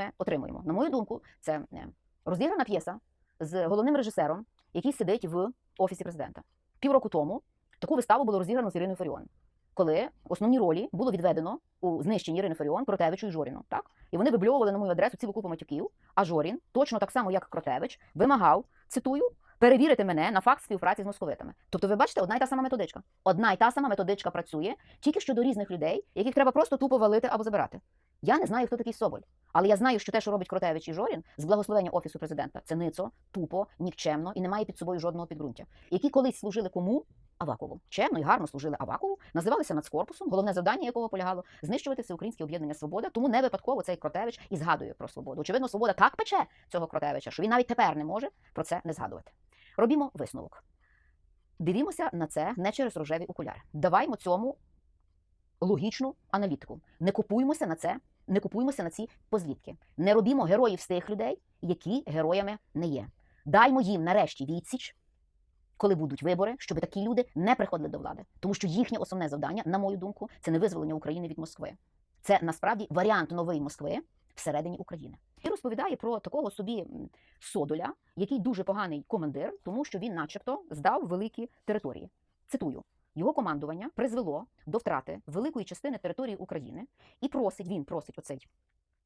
ми отримуємо. На мою думку, це е, розіграна п'єса з головним режисером, який сидить в офісі президента. Півроку тому таку виставу було розіграно з Іриною Фаріон, коли основні ролі було відведено у знищенні Ірини Фаріон, Кротевичу і Жоріну. Так? І вони вибльовували на мою адресу цілу купу матюків. А Жорін, точно так само, як Кротевич, вимагав, цитую, перевірити мене на факт співпраці з московитами. Тобто, ви бачите, одна й та сама методичка. Одна й та сама методичка працює тільки щодо різних людей, яких треба просто тупо валити або забирати. Я не знаю, хто такий Соболь, але я знаю, що те, що робить Кротевич і Жорін, з благословення офісу президента, це ницо, тупо, нікчемно і не має під собою жодного підґрунтя. Які колись служили кому? Авакову. Чемно і гарно служили Авакову, називалися нацкорпусом, головне завдання якого полягало знищувати всеукраїнське об'єднання Свобода. Тому не випадково цей Кротевич і згадує про свободу. Очевидно, свобода так пече цього Кротевича, що він навіть тепер не може про це не згадувати. Робімо висновок. Дивімося на це не через рожеві окуляри. Даваймо цьому логічну аналітику. Не купуємося на це, не купуємося на ці позлітки. Не робімо героїв з тих людей, які героями не є. Даймо їм нарешті відсіч, коли будуть вибори, щоб такі люди не приходили до влади. Тому що їхнє основне завдання, на мою думку, це не визволення України від Москви. Це насправді варіант нової Москви всередині України. І розповідає про такого собі Содоля, який дуже поганий командир, тому що він, начебто, здав великі території. Цитую. Його командування призвело до втрати великої частини території України і просить він просить оцей,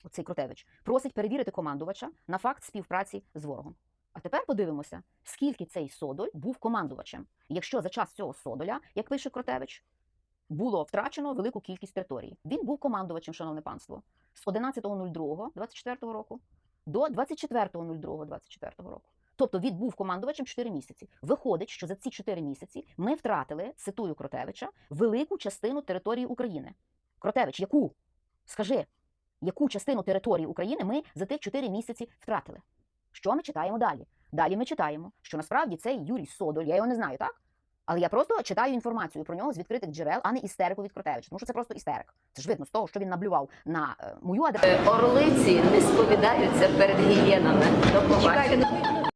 оцей Кротевич, просить перевірити командувача на факт співпраці з ворогом. А тепер подивимося, скільки цей Содоль був командувачем. Якщо за час цього Содоля, як пише Кротевич, було втрачено велику кількість території. Він був командувачем, шановне панство, з 11.02.24 року до 24.02.24 року. Тобто він був командувачем 4 місяці. Виходить, що за ці 4 місяці ми втратили, цитую Кротевича, велику частину території України. Кротевич, яку? Скажи, яку частину території України ми за тих 4 місяці втратили? Що ми читаємо далі? Далі ми читаємо, що насправді цей Юрій Содоль, я його не знаю, так? Але я просто читаю інформацію про нього з відкритих джерел, а не істерику від Кротевича, тому що це просто істерик. Це ж видно з того, що він наблював на е, мою адресу. Орлиці не сповідаються перед гієнами. До побачення.